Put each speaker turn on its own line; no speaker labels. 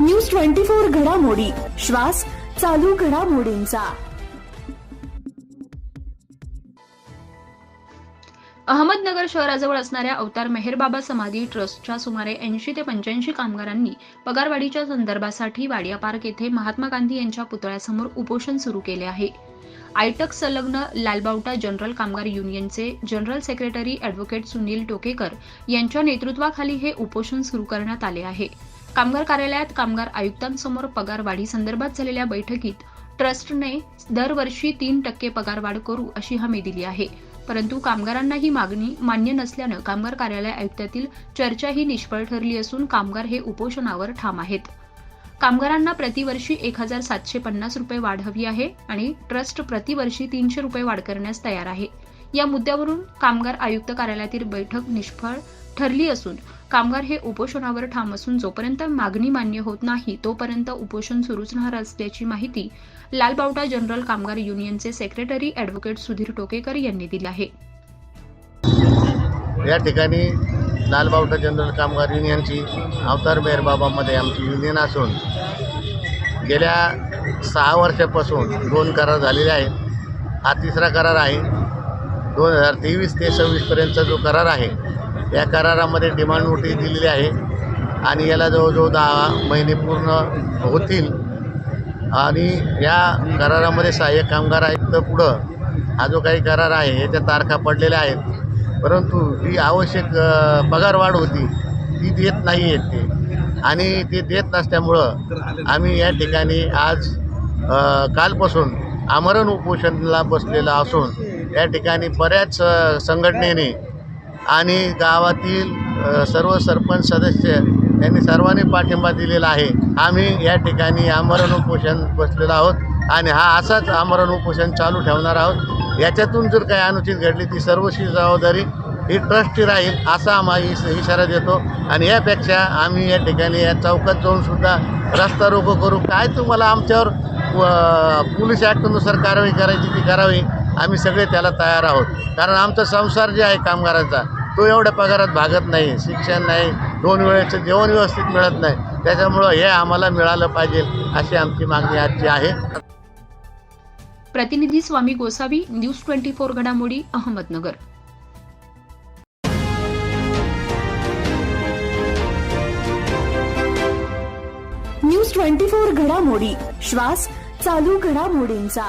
News twenty four घडामोडी. श्वास चालू घडामोडींचा.
अहमदनगर शहराजवळ असणाऱ्या अवतार मेहेरबाबा समाधी ट्रस्टच्या सुमारे ऐंशी ते पंच्याऐंशी कामगारांनी पगारवाढीच्या संदर्भासाठी वाडिया पार्क येथे महात्मा गांधी यांच्या पुतळ्यासमोर उपोषण सुरू केले आहे. आयटक संलग्न लालबावटा जनरल कामगार युनियनचे general secretary advocate Sunil Tokekar यांच्या नेतृत्वाखाली हे उपोषण सुरू करण्यात आले आहे. कामगार कार्यालयात कामगार आयुक्तांसमोर पगार वाढी संदर्भात झालेल्या बैठकीत ट्रस्टने दरवर्षी तीन टक्के पगारवाढ करू अशी हमी दिली आहे. परंतु कामगारांना ही मागणी मान्य नसल्यानं कामगार कार्यालय आयुक्तातील चर्चा ही निष्फळ ठरली असून कामगार हे उपोषणावर ठाम आहेत. कामगारांना प्रतिवर्षी एक हजार सातशे पन्नास रुपये वाढ हवी आहे आणि ट्रस्ट प्रतिवर्षी तीनशे रुपये वाढ करण्यास तयार आहे. या मुद्द्यावरून कामगार आयुक्त कार्यालयातील बैठक निष्फळ ठरली असून कामगार हे उपोषणावर ठाम असून जोपर्यंत मागणी मान्य होत नाही तोपर्यंत उपोषण सुरूच राहणार असल्याची माहिती लालबावटा जनरल कामगार युनियनचे सेक्रेटरी अॅडव्होकेट सुधीर टोकेकर यांनी दिली आहे.
या ठिकाणी लालबावटा जनरल कामगार युनियनची अवतार मेहरबाबामध्ये आमची युनियन असून गेल्या सहा वर्षापासून दोन करार झालेले आहेत. हा तिसरा करार आहे. दोन हजार तेवीस ते सव्वीसपर्यंतचा जो करार आहे या करारामध्ये डिमांड नोटीस दिलेली आहे. आणि याला जवळजवळ दहा महिने पूर्ण होतील. आणि या करारामध्ये सहाय्यक कामगार आयुक्त पुढं हा जो काही करार आहे याच्या तारखा पडलेल्या आहेत. परंतु जी आवश्यक पगारवाढ होती ती देत नाही आहेत ते. आणि ते देत नसल्यामुळं आम्ही या ठिकाणी आज कालपासून आमरण उपोषणाला बसलेला असून या ठिकाणी बऱ्याच संघटनेने आणि गावातील सर्व सरपंच सदस्य यांनी सर्वांनी पाठिंबा दिलेला आहे. आम्ही या ठिकाणी आमरण उपोषण बसलेलो आहोत आणि हा असाच आमरण उपोषण चालू ठेवणार आहोत. याच्यातून जर काही अनुचित घडली ती सर्वशी जबाबदारी ही ट्रस्टची राहील असा आम्हा इश इशारा देतो. आणि यापेक्षा आम्ही या ठिकाणी या चौकात जाऊनसुद्धा रस्ता रोको करू. काय तुम्हाला आमच्यावर व- पोलीस ॲक्टनुसार कारवाई करायची ती करावी? आम्ही सगळे त्याला तयार आहोत. कारण आमचा संसार जे आहे कामगारांचा तो एवढ्या पगारात भागत नाही शिक्षण नाही दोन वेळेचं जेवण व्यवस्थित मिळत नाही. त्याच्यामुळं हे आम्हाला मिळालं पाहिजे अशी आमची मागणी आजची आहे.
प्रतिनिधी Swami Gosavi news twenty four घडामोडी अहमदनगर.
न्यूज ट्वेंटी फोर घडामोडी श्वास चालू घडामोडींचा.